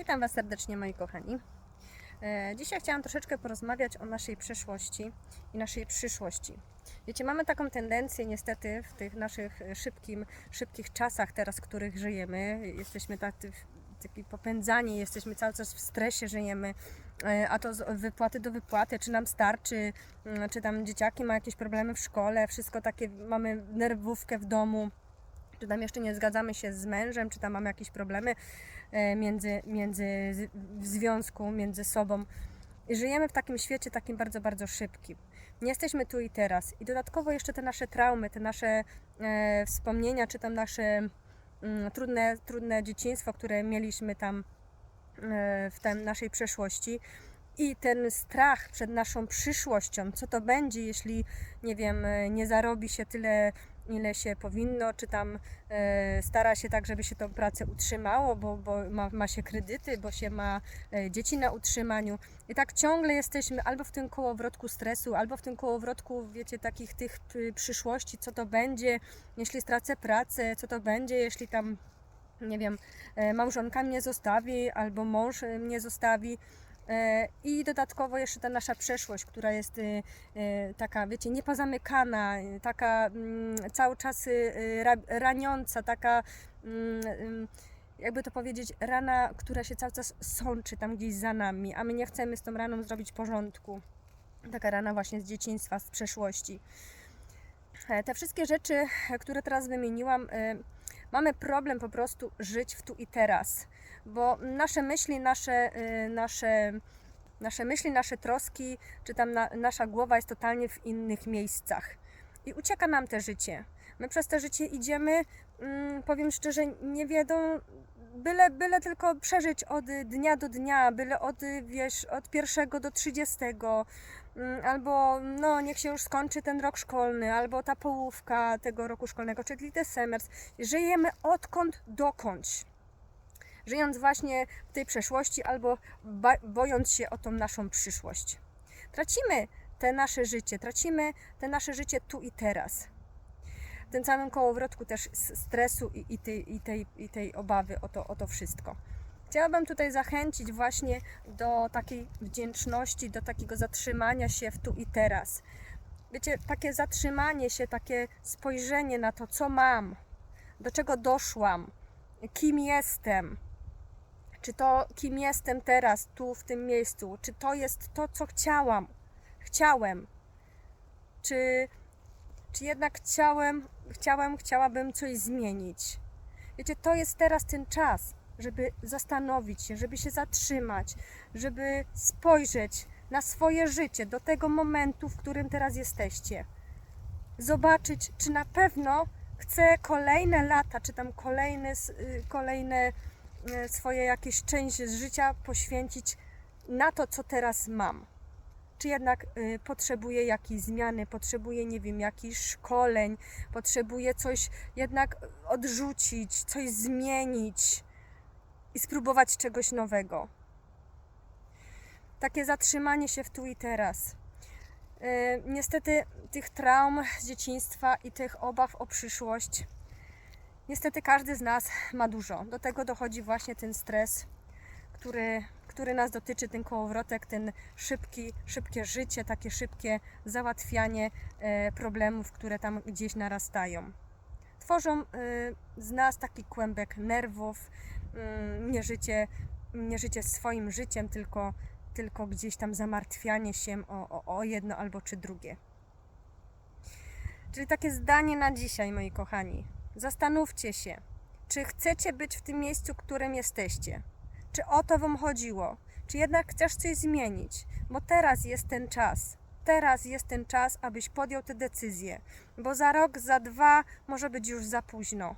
Witam Was serdecznie, moi kochani. E, Dzisiaj chciałam troszeczkę porozmawiać o naszej przeszłości i naszej przyszłości. Wiecie, mamy taką tendencję niestety w tych naszych e, szybkim, szybkich czasach teraz, w których żyjemy. Jesteśmy taki popędzani, jesteśmy cały czas w stresie, żyjemy, e, a to z wypłaty do wypłaty, czy nam starczy, mm, czy tam dzieciaki mają jakieś problemy w szkole, wszystko takie, mamy nerwówkę w domu czy tam jeszcze nie zgadzamy się z mężem, czy tam mamy jakieś problemy e, między, między w związku, między sobą. I żyjemy w takim świecie takim bardzo, bardzo szybkim. Nie jesteśmy tu i teraz. I dodatkowo jeszcze te nasze traumy, te nasze e, wspomnienia, czy tam nasze mm, trudne, trudne dzieciństwo, które mieliśmy tam e, w naszej przeszłości. I ten strach przed naszą przyszłością, co to będzie, jeśli, nie wiem, e, nie zarobi się tyle, ile się powinno, czy tam e, stara się tak, żeby się tą pracę utrzymało, bo, bo ma, ma się kredyty, bo się ma e, dzieci na utrzymaniu. I tak ciągle jesteśmy albo w tym kołowrotku stresu, albo w tym kołowrotku, wiecie, takich tych przy- przyszłości, co to będzie, jeśli stracę pracę, co to będzie, jeśli tam, nie wiem, e, małżonka mnie zostawi, albo mąż mnie zostawi. E, I dodatkowo jeszcze ta nasza przeszłość, która jest e, e, taka, wiecie, niepozamykana, e, taka mm, cały czas ra- raniąca, taka, mm, jakby to powiedzieć, rana, która się cały czas sączy tam gdzieś za nami, a my nie chcemy z tą raną zrobić porządku. Taka rana właśnie z dzieciństwa, z przeszłości. E, Te wszystkie rzeczy, które teraz wymieniłam, mamy problem po prostu żyć w tu i teraz, bo nasze myśli, nasze, e, nasze, nasze myśli, nasze troski, czy tam na, nasza głowa jest totalnie w innych miejscach i ucieka nam te życie. My przez te życie idziemy, mm, powiem szczerze, nie wiedzą, byle, byle tylko przeżyć od dnia do dnia, byle od, wiesz, od pierwszego do trzydziestego, Mm, albo no niech się już skończy ten rok szkolny, albo ta połówka tego roku szkolnego, czyli semestr. Żyjemy odkąd dokądś. Żyjąc właśnie w tej przeszłości, albo bojąc się o tą naszą przyszłość. Tracimy te nasze życie, tracimy te nasze życie tu i teraz. Tym samym kołowrotku też stresu i, i, tej, i, tej, i tej obawy o to, o to wszystko. Chciałabym tutaj zachęcić właśnie do takiej wdzięczności, do takiego zatrzymania się w tu i teraz. Wiecie, takie zatrzymanie się, takie spojrzenie na to, co mam, do czego doszłam, kim jestem, czy to, kim jestem teraz, tu, w tym miejscu, czy to jest to, co chciałam, chciałem, czy, czy jednak chciałem, chciałem, chciałabym coś zmienić. Wiecie, to jest teraz ten czas, żeby zastanowić się, żeby się zatrzymać, żeby spojrzeć na swoje życie do tego momentu, w którym teraz jesteście. Zobaczyć, czy na pewno chcę kolejne lata, czy tam kolejne, y, kolejne y, swoje jakieś część z życia poświęcić na to, co teraz mam. Czy jednak y, potrzebuję jakiejś zmiany, potrzebuję, nie wiem, jakichś szkoleń, potrzebuję coś jednak odrzucić, coś zmienić i spróbować czegoś nowego. Takie zatrzymanie się w tu i teraz. Yy, Niestety tych traum z dzieciństwa i tych obaw o przyszłość, niestety każdy z nas ma dużo. Do tego dochodzi właśnie ten stres, który, który nas dotyczy, ten kołowrotek, ten szybki, szybkie życie, takie szybkie załatwianie e, problemów, które tam gdzieś narastają. Tworzą e, z nas taki kłębek nerwów, mm, nie życie, nie życie swoim życiem, tylko, tylko gdzieś tam zamartwianie się o, o, o jedno albo czy drugie. Czyli takie zdanie na dzisiaj, moi kochani. Zastanówcie się, czy chcecie być w tym miejscu, w którym jesteście. Czy o to Wam chodziło? Czy jednak chcesz coś zmienić? Bo teraz jest ten czas. Teraz jest ten czas, abyś podjął te decyzje, bo za rok, za dwa może być już za późno.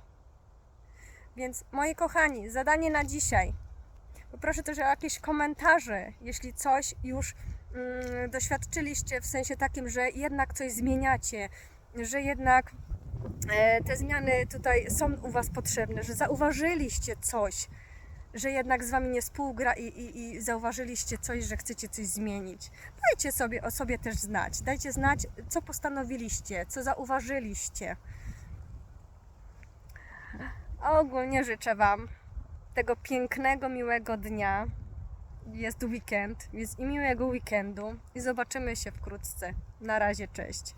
Więc moi kochani, zadanie na dzisiaj. Poproszę też o jakieś komentarze, jeśli coś już mm, doświadczyliście w sensie takim, że jednak coś zmieniacie, że jednak e, te zmiany tutaj są u Was potrzebne, że zauważyliście coś, że jednak z Wami nie współgra i, i, i zauważyliście coś, że chcecie coś zmienić. Dajcie sobie o sobie też znać. Dajcie znać, co postanowiliście, co zauważyliście. A ogólnie życzę Wam tego pięknego, miłego dnia. Jest weekend, więc i miłego weekendu i zobaczymy się wkrótce. Na razie, cześć.